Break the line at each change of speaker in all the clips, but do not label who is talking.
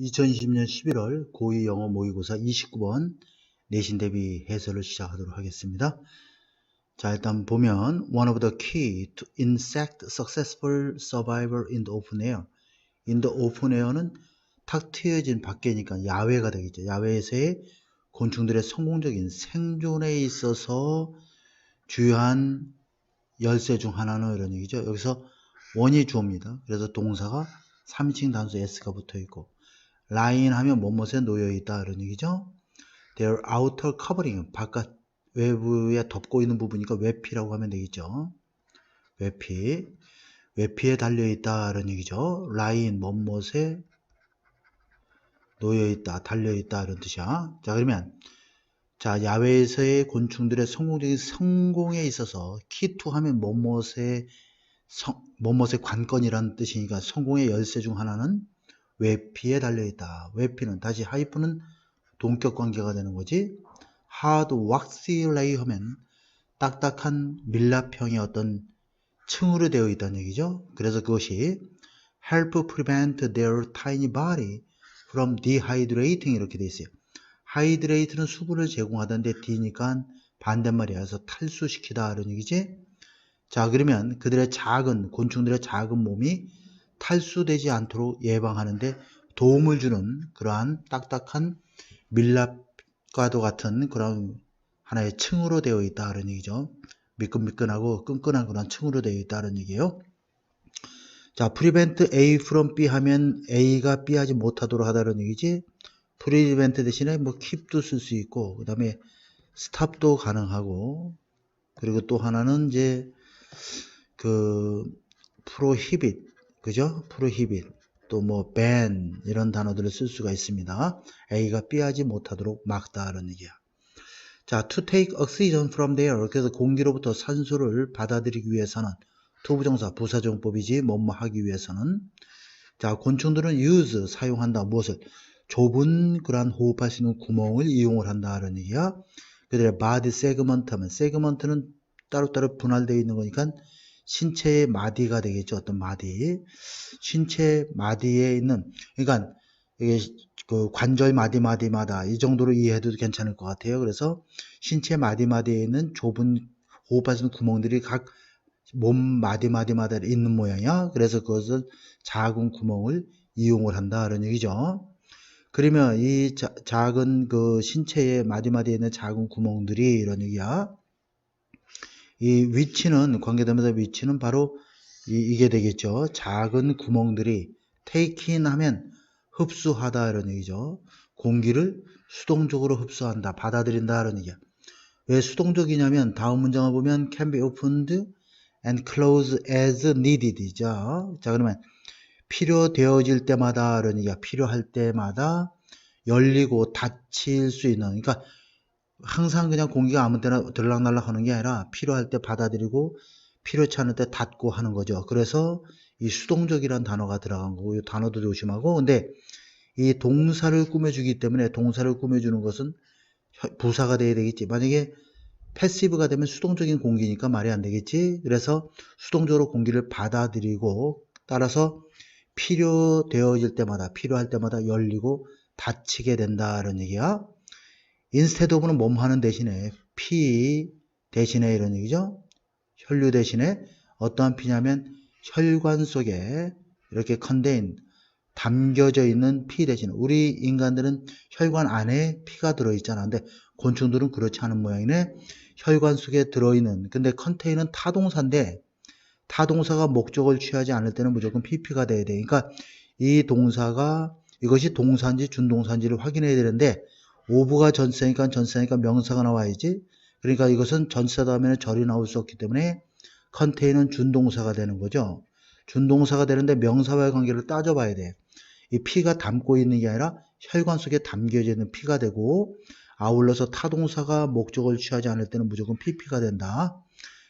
2020년 11월 고2 영어 모의고사 29번 내신 대비 해설을 시작하도록 하겠습니다. 자, 일단 보면 one of the key to insect successful survival in the open air. in the open air는 탁 트여진 밖이니까 야외가 되겠죠. 야외에서의 곤충들의 성공적인 생존에 있어서 주요한 열쇠 중 하나는 이런 얘기죠. 여기서 원이 주어입니다. 그래서 동사가 3인칭 단수 s가 붙어 있고 라인 하면 뭐뭇에 놓여 있다 이런 얘기죠. Their outer covering 바깥 외부에 덮고 있는 부분이니까 외피라고 하면 되겠죠. 외피 외피에 달려 있다 이런 얘기죠. 라인 뭐뭇에 놓여 있다 달려 있다 이런 뜻이야. 자 그러면 자 야외에서의 곤충들의 성공적인 성공에 있어서 키투 하면 뭐뭇의 성, 뭐뭇의 관건이라는 뜻이니까 성공의 열쇠 중 하나는 외피에 달려있다. 외피는 다시 하이프는 동격 관계가 되는 거지. hard waxy lay 하면 딱딱한 밀랍형의 어떤 층으로 되어 있다는 얘기죠. 그래서 그것이 help prevent their tiny body from dehydrating 이렇게 되어 있어요. hydrate는 수분을 제공하던데 D니까 반대말이야. 그래서 탈수시키다 이런 얘기지. 자 그러면 그들의 작은 곤충들의 작은 몸이 탈수되지 않도록 예방하는데 도움을 주는 그러한 딱딱한 밀랍과도 같은 그런 하나의 층으로 되어 있다는 얘기죠. 미끈미끈하고 끈끈한 그런 층으로 되어 있다는 얘기예요. 자, prevent A from B 하면 A가 B 하지 못하도록 하다는 얘기지. prevent 대신에 뭐 keep도 쓸 수 있고, 그 다음에 stop도 가능하고, 그리고 또 하나는 이제 그 prohibit, 그죠? prohibit, 또뭐 ban 이런 단어들을 쓸 수가 있습니다. A가 B하지 못하도록 막다 라는 얘기야. 자, to take oxygen from the air. 그래서 공기로부터 산소를 받아들이기 위해서는 투부정사 부사정법이지 뭐뭐 하기 위해서는 자, 곤충들은 use 사용한다. 무엇을? 좁은 그러한 호흡할 수 있는 구멍을 이용을 한다는 얘기야. 그들의 body segment 하면 segment는 따로따로 분할되어 있는 거니까 신체의 마디가 되겠죠. 어떤 마디. 신체 마디에 있는, 그러니까 이게 그 관절 마디 마디마다 이 정도로 이해해도 괜찮을 것 같아요. 그래서 신체 마디 마디에 있는 좁은 있는 구멍들이 각 몸 마디 마디마다 있는 모양이야. 그래서 그것을 작은 구멍을 이용을 한다. 그런 얘기죠. 그러면 이 자, 작은 그 신체의 마디마디에 있는 작은 구멍들이 이런 얘기야. 이 위치는 관계대명사 위치는 바로 이, 게 되겠죠. 작은 구멍들이 take in 하면 흡수하다 이런 얘기죠. 공기를 수동적으로 흡수한다, 받아들인다 이런 얘기야. 왜 수동적이냐면 다음 문장을 보면 can be opened and closed as needed이죠. 자 그러면 필요되어질 때마다 이런 얘기야. 필요할 때마다 열리고 닫힐 수 있는 그러니까 항상 그냥 공기가 아무 때나 들락날락 하는 게 아니라 필요할 때 받아들이고 필요치 않을 때 닫고 하는 거죠. 그래서 이 수동적이라는 단어가 들어간 거고 이 단어도 조심하고 근데 이 동사를 꾸며주기 때문에 동사를 꾸며주는 것은 부사가 돼야 되겠지. 만약에 패시브가 되면 수동적인 공기니까 말이 안 되겠지. 그래서 수동적으로 공기를 받아들이고 따라서 필요되어질 때마다 필요할 때마다 열리고 닫히게 된다는 얘기야. 인스테드 오브는 몸 하는 대신에 피 대신에 이런 얘기죠. 혈류 대신에 어떠한 피냐면 혈관 속에 이렇게 컨데인 담겨져 있는 피 대신 우리 인간들은 혈관 안에 피가 들어있잖아. 근데 곤충들은 그렇지 않은 모양이네. 혈관 속에 들어있는 근데 컨테이는 타동사인데 타동사가 목적을 취하지 않을 때는 무조건 PP가 돼야 돼. 그러니까 이 동사가 이것이 동사인지 준동사인지를 확인해야 되는데 오브가 전세니까 전세니까 명사가 나와야지. 그러니까 이것은 전세다 하면 절이 나올 수 없기 때문에 컨테이는 준동사가 되는 거죠. 준동사가 되는데 명사와의 관계를 따져봐야 돼. 이 피가 담고 있는 게 아니라 혈관 속에 담겨져 있는 피가 되고 아울러서 타동사가 목적을 취하지 않을 때는 무조건 PP가 된다.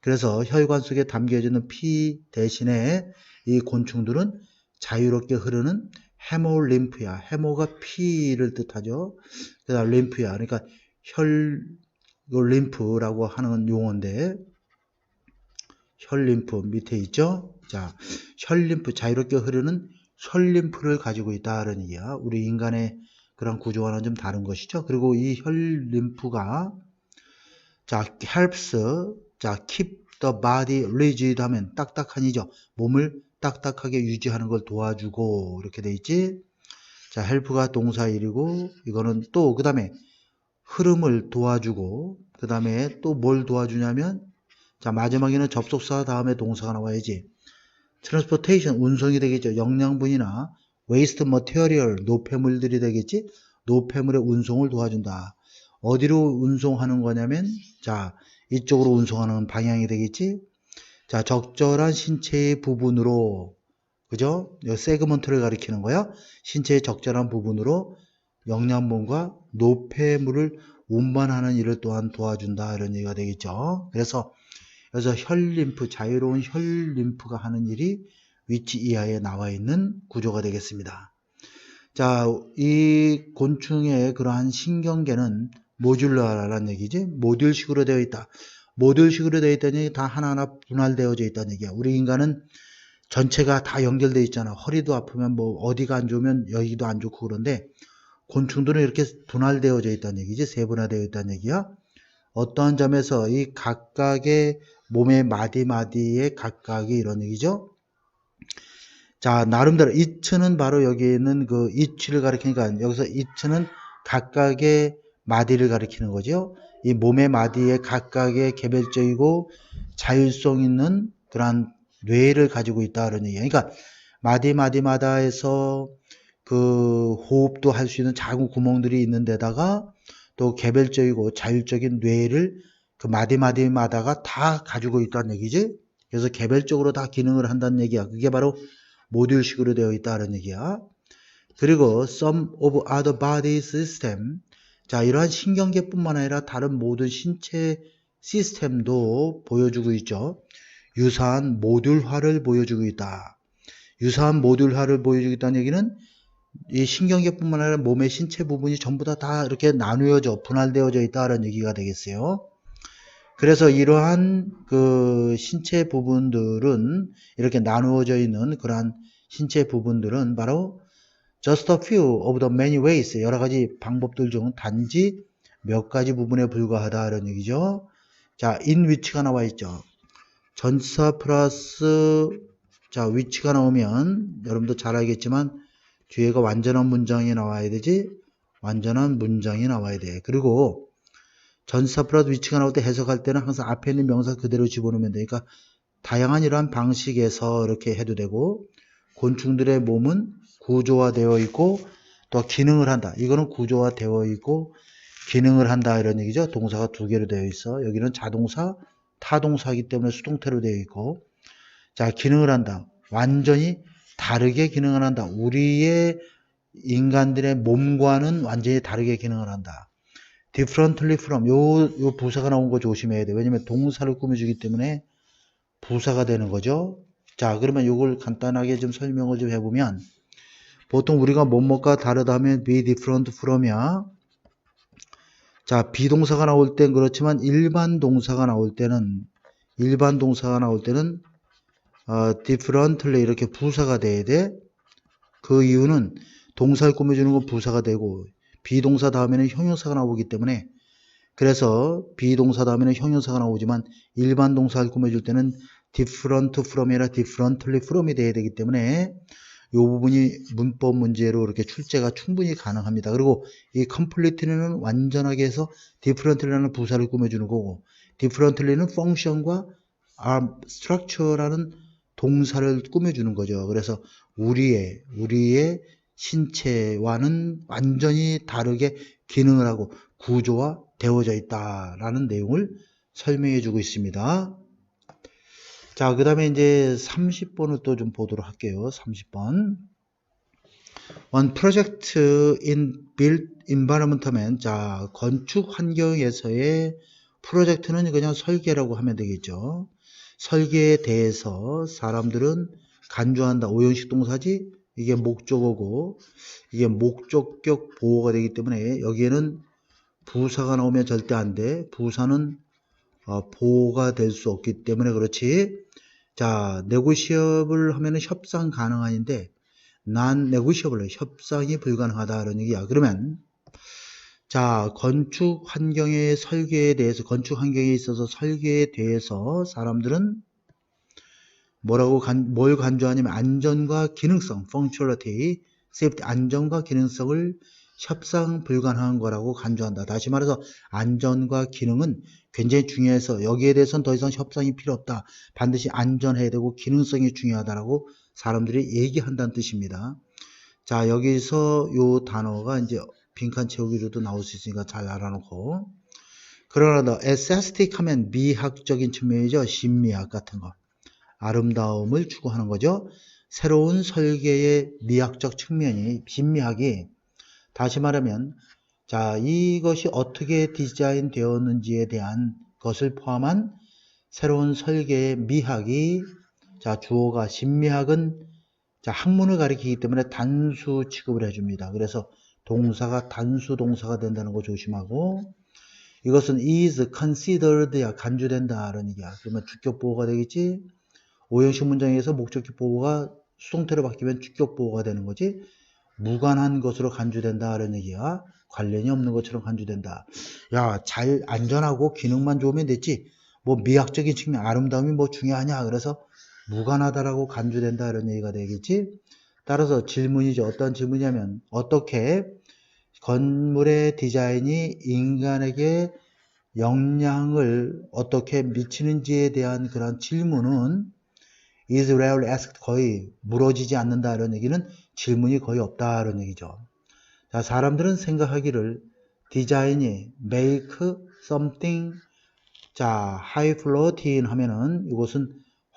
그래서 혈관 속에 담겨져 있는 피 대신에 이 곤충들은 자유롭게 흐르는 헤모림프야. 헤모가 피를 뜻하죠. 그다음 림프야. 그러니까 혈 림프라고 하는 용어인데 혈림프 밑에 있죠. 자, 혈림프 자유롭게 흐르는 혈림프를 가지고 있다는 얘기야. 우리 인간의 그런 구조와는 좀 다른 것이죠. 그리고 이 혈림프가 자 helps 자 keep the body rigid 하면 딱딱한이죠. 몸을 딱딱하게 유지하는 걸 도와주고 이렇게 돼 있지. 자 help가 동사일이고 이거는 또 그다음에 흐름을 도와주고 그 다음에 또 뭘 도와주냐면 자 마지막에는 접속사 다음에 동사가 나와야지. transportation 운송이 되겠죠. 영양분이나 waste material 노폐물들이 되겠지. 노폐물의 운송을 도와준다. 어디로 운송하는 거냐면 자 이쪽으로 운송하는 방향이 되겠지 자 적절한 신체의 부분으로 그죠 세그먼트를 가리키는 거야 신체의 적절한 부분으로 영양분과 노폐물을 운반하는 일을 또한 도와준다 이런 얘기가 되겠죠. 그래서 여기서 혈림프 자유로운 혈림프가 하는 일이 위치 이하에 나와 있는 구조가 되겠습니다. 자, 이 곤충의 그러한 신경계는 모듈러라는 얘기지. 모듈식으로 되어 있다. 모듈식으로 되어 얘기 다 하나하나 분할되어져 있다는 얘기야. 우리 인간은 전체가 다 연결되어 있잖아. 허리도 아프면 뭐 어디가 안 좋으면 여기도 안 좋고 그런데 곤충들은 이렇게 분할되어져 있다는 얘기지. 세분화되어 있다는 얘기야. 어떠한 점에서 이 각각의 몸의 마디마디의 각각이 이런 얘기죠? 자 나름대로 이츠는 바로 여기에 있는 그 이치를 가리키니까 여기서 이츠는 각각의 마디를 가리키는 거죠 이 몸의 마디의 각각의 개별적이고 자율성 있는 그러한 뇌를 가지고 있다 그런 얘기야 그러니까 마디 마디마다 해서 그 호흡도 할 수 있는 작은 구멍들이 있는 데다가 또 개별적이고 자율적인 뇌를 그 마디마디마다가 다 가지고 있다는 얘기지. 그래서 개별적으로 다 기능을 한다는 얘기야. 그게 바로 모듈식으로 되어 있다는 얘기야. 그리고 some of other body system. 자, 이러한 신경계뿐만 아니라 다른 모든 신체 시스템도 보여주고 있죠. 유사한 모듈화를 보여주고 있다. 유사한 모듈화를 보여주고 있다는 얘기는 이 신경계뿐만 아니라 몸의 신체 부분이 전부 다, 다 이렇게 나누어져 분할되어져 있다는 얘기가 되겠어요. 그래서 이러한 그 신체 부분들은 이렇게 나누어져 있는 그러한 신체 부분들은 바로 just a few of the many ways 여러 가지 방법들 중 단지 몇 가지 부분에 불과하다는 얘기죠. 자, in which가 나와 있죠. 전사 플러스 자 위치가 나오면 여러분도 잘 알겠지만 뒤에가 완전한 문장이 나와야 되지 완전한 문장이 나와야 돼 그리고 전사 플러스 위치가 나올 때 해석할 때는 항상 앞에 있는 명사 그대로 집어넣으면 되니까 다양한 이러한 방식에서 이렇게 해도 되고 곤충들의 몸은 구조화되어 있고 또 기능을 한다 이거는 구조화되어 있고 기능을 한다 이런 얘기죠 동사가 두 개로 되어 있어 여기는 자동사 타동사이기 때문에 수동태로 되어 있고 자 기능을 한다 완전히 다르게 기능을 한다. 우리의 인간들의 몸과는 완전히 다르게 기능을 한다. differently from 요, 요 부사가 나온 거 조심해야 돼. 왜냐면 동사를 꾸며주기 때문에 부사가 되는 거죠. 자, 그러면 요걸 간단하게 좀 설명을 좀 해보면 보통 우리가 뭐뭐가 다르다면 be different from이야. 자, 비동사가 나올 땐 그렇지만 일반 동사가 나올 때는 일반 동사가 나올 때는 어, differently 이렇게 부사가 돼야 돼. 그 이유는 동사를 꾸며주는 건 부사가 되고 비동사 다음에는 형용사가 나오기 때문에 그래서 비동사 다음에는 형용사가 나오지만 일반 동사를 꾸며줄 때는 different from이 아니라 differently from이 돼야 되기 때문에 이 부분이 문법 문제로 이렇게 출제가 충분히 가능합니다. 그리고 이 completely는 완전하게 해서 differently라는 부사를 꾸며주는 거고 differently는 function과 structure라는 동사를 꾸며주는 거죠. 그래서 우리의 우리의 신체와는 완전히 다르게 기능을 하고 구조화 되어져 있다라는 내용을 설명해 주고 있습니다. 자, 그 다음에 이제 30번을 또 좀 보도록 할게요. 30번. On project in built environment. 자, 건축 환경에서의 프로젝트는 그냥 설계라고 하면 되겠죠. 설계에 대해서 사람들은 간주한다. 오형식 동사지 이게 목적어고 이게 목적격 보호가 되기 때문에 여기에는 부사가 나오면 절대 안 돼. 부사는 어, 보호가 될 수 없기 때문에 그렇지. 자, 네고시업을 하면은 협상 가능한인데 non-negotiable, 협상이 불가능하다는 얘기야. 그러면 자, 건축 환경의 설계에 대해서, 건축 환경에 있어서 설계에 대해서 사람들은 뭐라고 간, 뭘 간주하냐면 안전과 기능성, functionality, safety, 안전과 기능성을 협상 불가능한 거라고 간주한다. 다시 말해서 안전과 기능은 굉장히 중요해서 여기에 대해서는 더 이상 협상이 필요 없다. 반드시 안전해야 되고 기능성이 중요하다라고 사람들이 얘기한다는 뜻입니다. 자, 여기서 요 단어가 이제 빈칸 채우기로도 나올 수 있으니까 잘 알아놓고 그러나 에세스틱 하면 미학적인 측면이죠. 심미학 같은 거. 아름다움을 추구하는 거죠. 새로운 설계의 미학적 측면이 심미학이 다시 말하면 자 이것이 어떻게 디자인 되었는지에 대한 것을 포함한 새로운 설계의 미학이 자 주어가 심미학은 자 학문을 가리키기 때문에 단수 취급을 해줍니다. 그래서 동사가 단수 동사가 된다는 거 조심하고 이것은 is considered야 간주된다 라는 얘기야. 그러면 주격 보호가 되겠지. 오형식 문장에서 목적격 보호가 수동태로 바뀌면 주격 보호가 되는 거지. 무관한 것으로 간주된다라는 얘기야. 관련이 없는 것처럼 간주된다. 야, 잘 안전하고 기능만 좋으면 됐지. 뭐 미학적인 측면, 아름다움이 뭐 중요하냐. 그래서 무관하다라고 간주된다 이런 얘기가 되겠지. 따라서 질문이죠. 어떤 질문이냐면 어떻게 건물의 디자인이 인간에게 영향을 어떻게 미치는지에 대한 그런 질문은 is rarely asked 거의 물어지지 않는다 이런 얘기는 질문이 거의 없다 이런 얘기죠. 자, 사람들은 생각하기를 디자인이 make something 자, high floating 하면은 이것은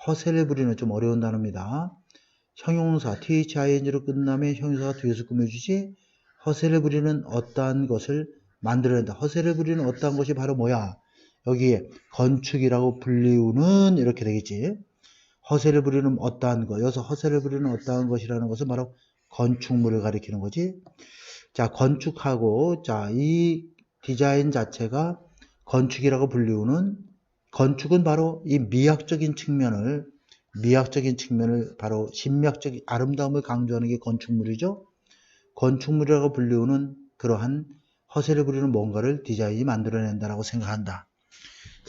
허세를 부리는 좀 어려운 단어입니다. 형용사 thing로 끝나면 형용사가 뒤에서 꾸며주지 허세를 부리는 어떠한 것을 만들어낸다. 허세를 부리는 어떠한 것이 바로 뭐야? 여기에 건축이라고 불리우는 이렇게 되겠지. 허세를 부리는 어떠한 것. 여기서 허세를 부리는 어떠한 것이라는 것은 바로 건축물을 가리키는 거지. 자, 건축하고 자, 이 디자인 자체가 건축이라고 불리우는 건축은 바로 이 미학적인 측면을 미학적인 측면을 바로 신미학적인 아름다움을 강조하는 게 건축물이죠. 건축물이라고 불리우는 그러한 허세를 부리는 뭔가를 디자인이 만들어낸다라고 생각한다.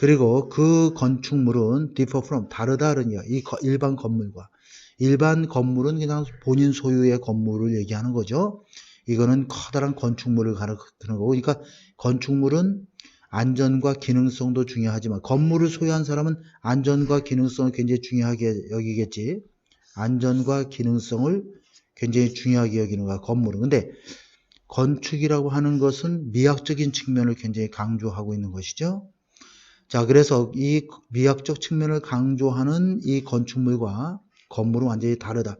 그리고 그 건축물은 differ from 다르다는 이야. 이 일반 건물과 일반 건물은 그냥 본인 소유의 건물을 얘기하는 거죠. 이거는 커다란 건축물을 가르치는 거고, 그러니까 건축물은 안전과 기능성도 중요하지만 건물을 소유한 사람은 안전과 기능성을 굉장히 중요하게 여기겠지. 안전과 기능성을 굉장히 중요하게 여기는 거야, 건물은. 근데 건축이라고 하는 것은 미학적인 측면을 굉장히 강조하고 있는 것이죠. 자, 그래서 이 미학적 측면을 강조하는 이 건축물과 건물은 완전히 다르다.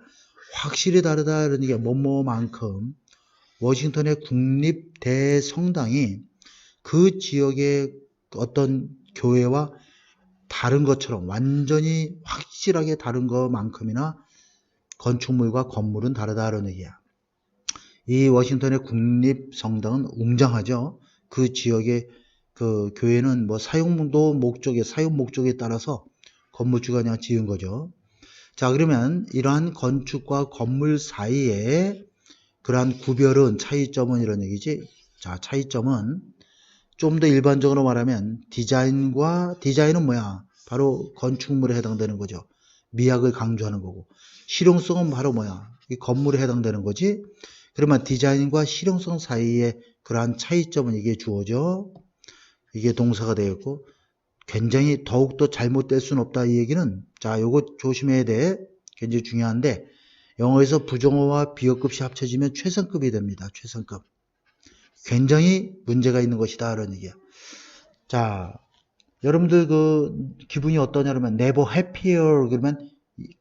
확실히 다르다. 이런 얘기가 뭐뭐만큼 워싱턴의 국립 대성당이 그 지역의 어떤 교회와 다른 것처럼 완전히 확실하게 다른 것만큼이나 건축물과 건물은 다르다는 얘기야. 이 워싱턴의 국립성당은 웅장하죠. 그 지역의 그 교회는 뭐 사용도 목적에 사용 목적에 따라서 건물주가 그냥 지은 거죠. 자 그러면 이러한 건축과 건물 사이에 그러한 구별은 차이점은 이런 얘기지. 자 차이점은 좀 더 일반적으로 말하면 디자인과 디자인은 뭐야? 바로 건축물에 해당되는 거죠. 미학을 강조하는 거고 실용성은 바로 뭐야? 이 건물에 해당되는 거지. 그러면 디자인과 실용성 사이에 그러한 차이점은 이게 주어져. 이게 동사가 되었고 굉장히 더욱더 잘못될 수는 없다. 이 얘기는 자 요거 조심해야 돼. 굉장히 중요한데 영어에서 부정어와 비어급이 합쳐지면 최상급이 됩니다. 최상급. 굉장히 문제가 있는 것이다. 이런 얘기야. 자 여러분들 그 기분이 어떠냐 그러면 never happier 그러면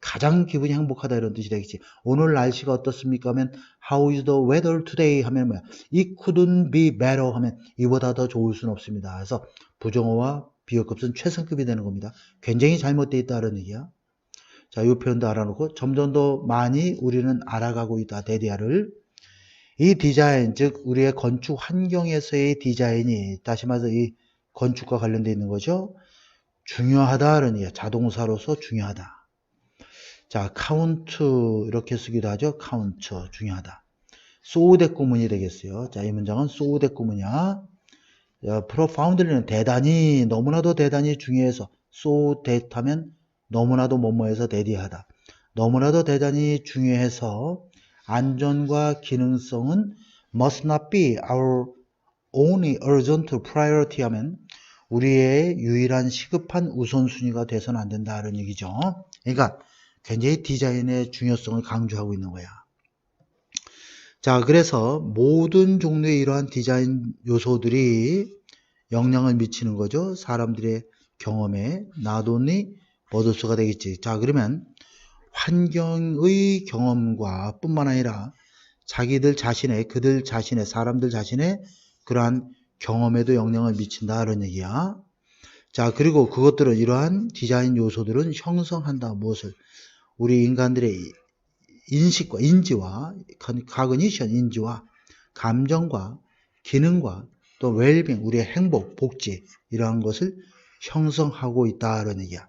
가장 기분이 행복하다 이런 뜻이 되겠지. 오늘 날씨가 어떻습니까? 하면 How is the weather today? 하면 뭐야? It couldn't be better 하면 이보다 더 좋을 수는 없습니다. 그래서 부정어와 비어급은 최상급이 되는 겁니다. 굉장히 잘못되어 있다는 얘기야. 자, 이 표현도 알아놓고 점점 더 많이 우리는 알아가고 있다. 데디아를. 이 디자인, 즉 우리의 건축 환경에서의 디자인이 다시 말해서 이 건축과 관련되어 있는 거죠. 중요하다는 얘기야. 자동사로서 중요하다. 자, count 이렇게 쓰기도 하죠. count 중요하다. 구문이 되겠어요. 자, 이 문장은. 자, profoundly는 대단히 너무나도 대단히 중요해서 하면 너무나도 뭐뭐해서 대디하다. 너무나도 대단히 중요해서 안전과 기능성은 must not be our only urgent priority 하면 우리의 유일한 시급한 우선순위가 돼서는 안 된다 이런 얘기죠. 그러니까 굉장히 디자인의 중요성을 강조하고 있는 거야. 자, 그래서 모든 종류의 이러한 디자인 요소들이 영향을 미치는 거죠. 사람들의 경험에 나돈이 버드수가 되겠지. 자, 그러면 환경의 경험과 뿐만 아니라 자기들 자신의, 그들 자신의, 사람들 자신의 그러한 경험에도 영향을 미친다. 이런 얘기야. 자, 그리고 그것들은 이러한 디자인 요소들은 형성한다. 무엇을? 우리 인간들의 인식과 인지와 카그니션 인지와 감정과 기능과 또 웰빙 우리의 행복 복지 이러한 것을 형성하고 있다라는 얘기야.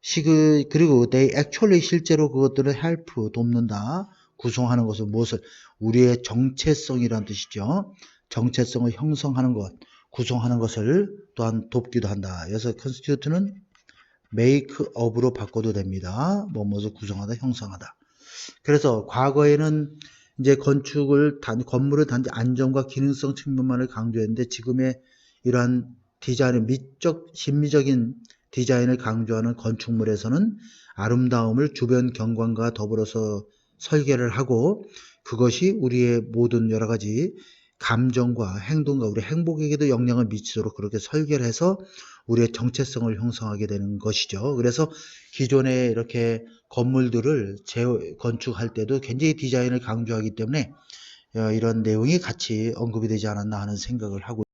시그 그리고 they actually 실제로 그것들을 help 돕는다 구성하는 것을 무엇을 우리의 정체성이란 뜻이죠. 정체성을 형성하는 것 구성하는 것을 또한 돕기도 한다. 그래서 constitute는 make up로 바꿔도 됩니다. 뭐뭐를 구성하다 형성하다. 그래서 과거에는 이제 건축을 단 건물을 단지 안전과 기능성 측면만을 강조했는데 지금의 이러한 디자인의 미적 심미적인 디자인을 강조하는 건축물에서는 아름다움을 주변 경관과 더불어서 설계를 하고 그것이 우리의 모든 여러 가지 감정과 행동과 우리 행복에게도 영향을 미치도록 그렇게 설계를 해서 우리의 정체성을 형성하게 되는 것이죠. 그래서 기존에 이렇게 건물들을 재건축할 때도 굉장히 디자인을 강조하기 때문에 어, 이런 내용이 같이 언급이 되지 않았나 하는 생각을 하고